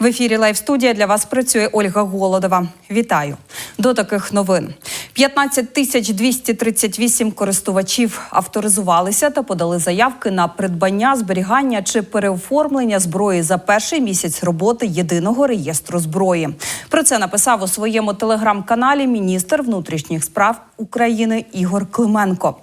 В ефірі Лайв студія для вас працює Ольга Голодова. Вітаю до таких новин. 15 тисяч 238 користувачів авторизувалися та подали заявки на придбання, зберігання чи переоформлення зброї за перший місяць роботи єдиного реєстру зброї. Про це написав у своєму телеграм-каналі міністр внутрішніх справ України Ігор Клименко.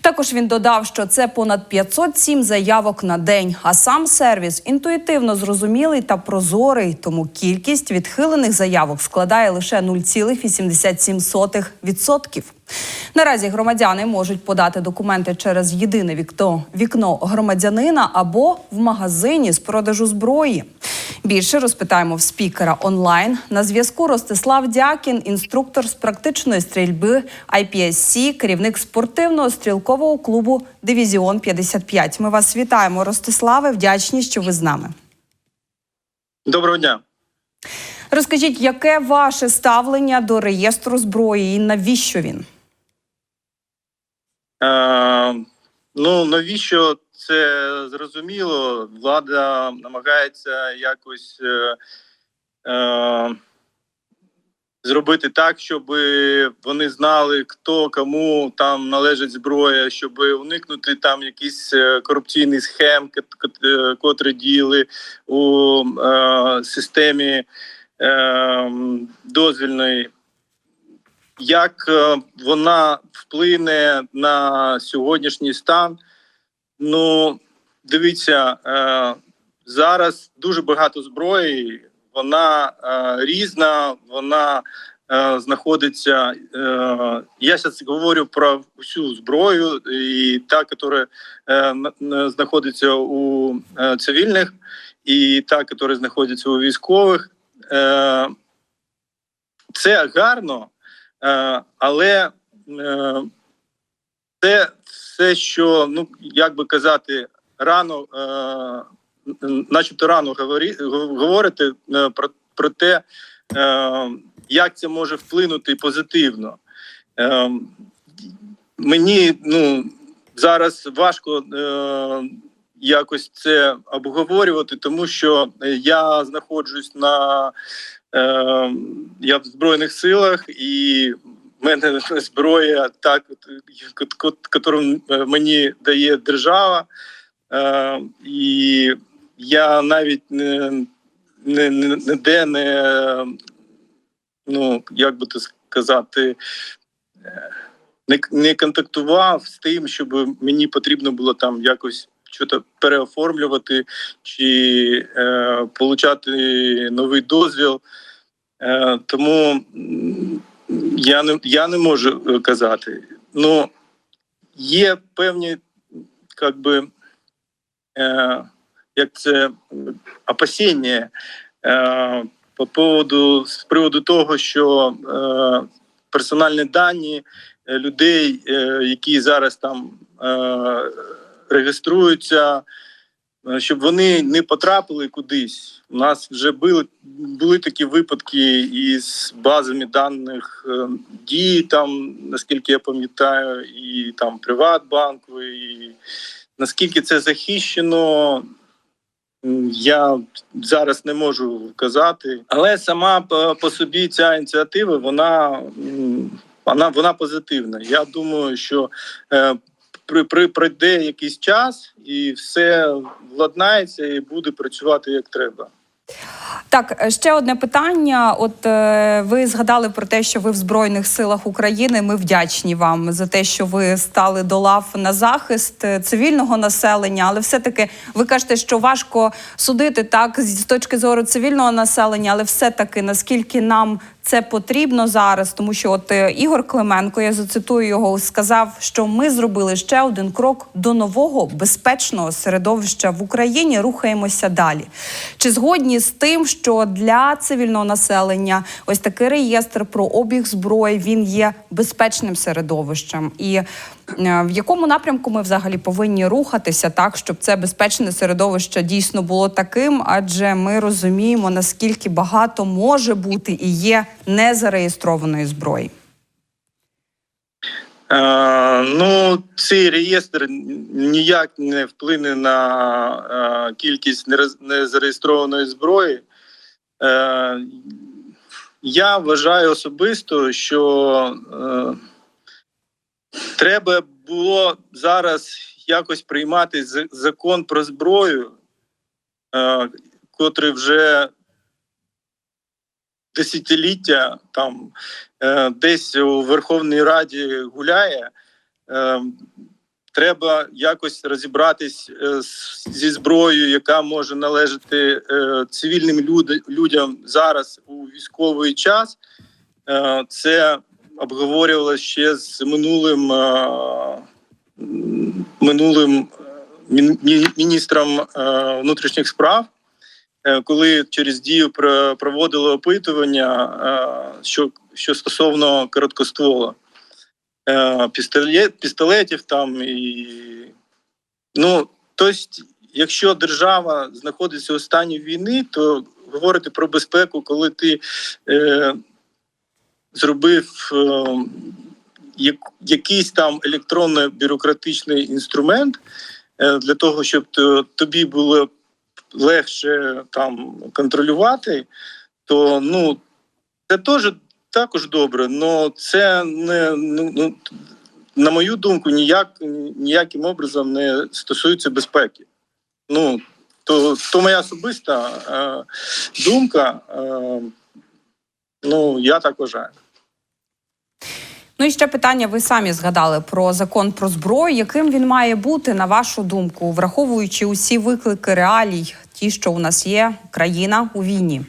Також він додав, що це понад 507 заявок на день. А сам сервіс інтуїтивно зрозумілий та прозорий, тому кількість відхилених заявок складає лише 0,87%. Наразі громадяни можуть подати документи через єдине вікно, вікно громадянина або в магазині з продажу зброї. Більше розпитаємо в спікера онлайн. На зв'язку Ростислав Дякін, інструктор з практичної стрільби IPSC, керівник спортивного стрілкового клубу Дивізіон 55. Ми вас вітаємо, Ростиславе. Вдячні, що ви з нами. Доброго дня. Розкажіть, яке ваше ставлення до реєстру зброї і навіщо він? Е, ну навіщо це зрозуміло? Влада намагається якось е, е, зробити так, щоб вони знали, хто кому там належить зброя, щоб уникнути там якісь е, корупційні схем, е, котрі діяли у е, системі е, дозвільної. Як е, вона вплине на сьогоднішній стан? Ну, дивіться, е, зараз дуже багато зброї, вона е, різна, вона е, знаходиться. Е, я зараз говорю про всю зброю, і та, яка е, знаходиться у е, цивільних, і та, яка знаходиться у військових. Е, це гарно. Е, але е, це все, що ну як би казати, рано, е, начебто рано говорі, говорити е, про, про те, е, як це може вплинути позитивно. Е, мені ну зараз важко якось це обговорювати, тому що я знаходжусь на я в збройних силах, і в мене зброя, так яку мені дає держава, і я навіть не, не, не, ніде не ну як би то сказати. Не, не контактував з тим, щоб мені потрібно було там якось щось переоформлювати чи е, получати новий дозвіл. Е, тому я не, я не можу е, казати. Ну, є певні, як би, е, як це опасіння е, по поводу з приводу того, що е, персональні дані е, людей, е, які зараз там е, реєструються, е, щоб вони не потрапили кудись. У нас вже були, були такі випадки із базами даних е, дій, там, наскільки я пам'ятаю, і там Приватбанку, і наскільки це захищено. Я зараз не можу казати, але сама по собі ця ініціатива, вона, вона, вона позитивна. Я думаю, що е, при, при пройде якийсь час і все владнається і буде працювати як треба. Так, е, ще одне питання. От е, ви згадали про те, що ви в Збройних силах України. Ми вдячні вам за те, що ви стали до лав на захист е, цивільного населення. Але все-таки ви кажете, що важко судити так з точки зору цивільного населення, але все-таки наскільки нам це потрібно зараз, тому що от е, Ігор Клименко, я зацитую його, сказав, що ми зробили ще один крок до нового безпечного середовища в Україні. Рухаємося далі. Чи згодні з тим, що для цивільного населення ось такий реєстр про обіг зброї він є безпечним середовищем? І в якому напрямку ми взагалі повинні рухатися так, щоб це безпечне середовище дійсно було таким? Адже ми розуміємо, наскільки багато може бути і є незареєстрованої зброї. Е, ну, цей реєстр ніяк не вплине на е, кількість незареєстрованої зброї. Е, я вважаю особисто, що е, треба було зараз якось приймати закон про зброю, е, котрий вже десятиліття там е, десь у Верховній Раді гуляє. Е, треба якось розібратись е, зі зброєю, яка може належати е, цивільним люд- людям зараз у військовий час. Е, це обговорювалося ще з минулим е, минулим е, мін- мі- міністром е, внутрішніх справ. Коли через дію про- проводили опитування, що, що стосовно короткоствола пістолет, пістолетів там і ну тобто, якщо держава знаходиться у стані війни, то говорити про безпеку, коли ти зробив е, якийсь там електронно-бюрократичний інструмент е, для того, щоб тобі було легше там контролювати, то ну це теж також добре, але це не ну, ну на мою думку, ніяк ніяким образом не стосується безпеки. Ну то, то моя особиста е, думка. Е, ну я так вважаю. Ну і ще питання. Ви самі згадали про закон про зброю. Яким він має бути, на вашу думку, враховуючи усі виклики реалій, ті, що у нас є, країна у війні?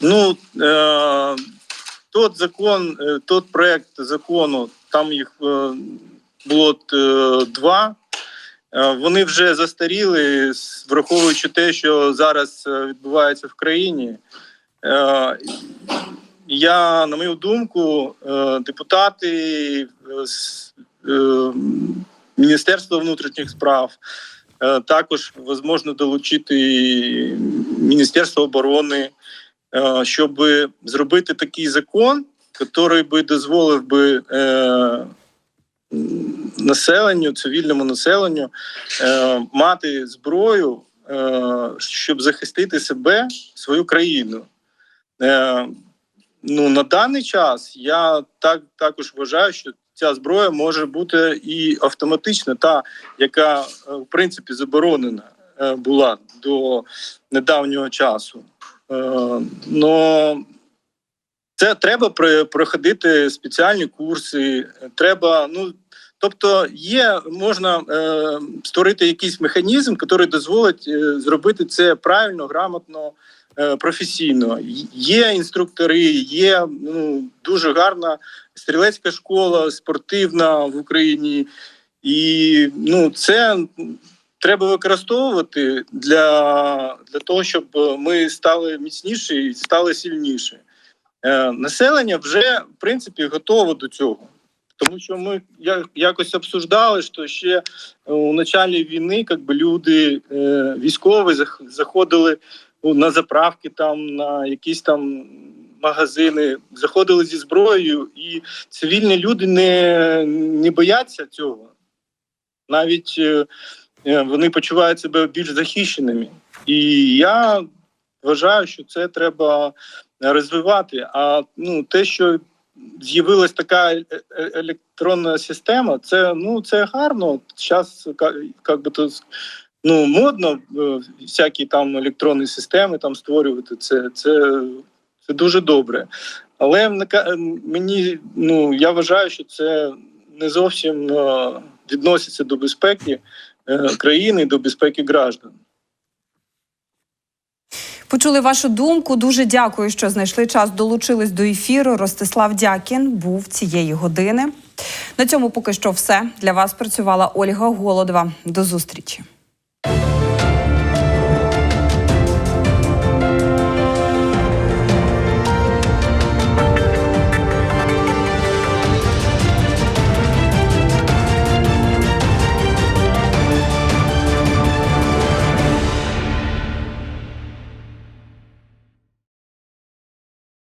Ну е, тот закон, е, тот проект закону, там їх е, було е, два. Е, Вони вже застаріли, враховуючи те, що зараз е, відбувається в країні. Е, Я, на мою думку, е, депутати е, Міністерства внутрішніх справ, також можливо долучити Міністерство оборони, щоб зробити такий закон, який би дозволив би населенню, цивільному населенню мати зброю, щоб захистити себе, свою країну. Е, ну, на даний час я так також вважаю, що ця зброя може бути і автоматична, та яка е, в принципі заборонена е, була до недавнього часу. Е, но це треба проходити спеціальні курси. Треба, ну тобто, є можна е, створити якийсь механізм, який дозволить е, зробити це правильно, грамотно, професійно. Є інструктори, є ну дуже гарна стрілецька школа, спортивна в Україні, і ну це треба використовувати для, для того, щоб ми стали міцніші і стали сильніші. Е, населення вже в принципі готово до цього. Тому що ми якось обсуждали, що ще у началі війни как би, люди е, військові зах- заходили на заправки, там, на якісь там магазини, заходили зі зброєю, і цивільні люди не, не бояться цього. Навіть е, е, вони почувають себе більш захищеними. І я вважаю, що це треба розвивати. А ну, те, що з'явилась така е- електронна система, це ну це гарно. Зараз як би то ну модно е, всякі там електронні системи там створювати. Це, це, це дуже добре. Але мені ну я вважаю, що це не зовсім е, відноситься до безпеки е, країни, до безпеки граждан. Почули вашу думку. Дуже дякую, що знайшли час. Долучились до ефіру. Ростислав Дякін був цієї години. На цьому поки що все для вас працювала Ольга Голодова. До зустрічі.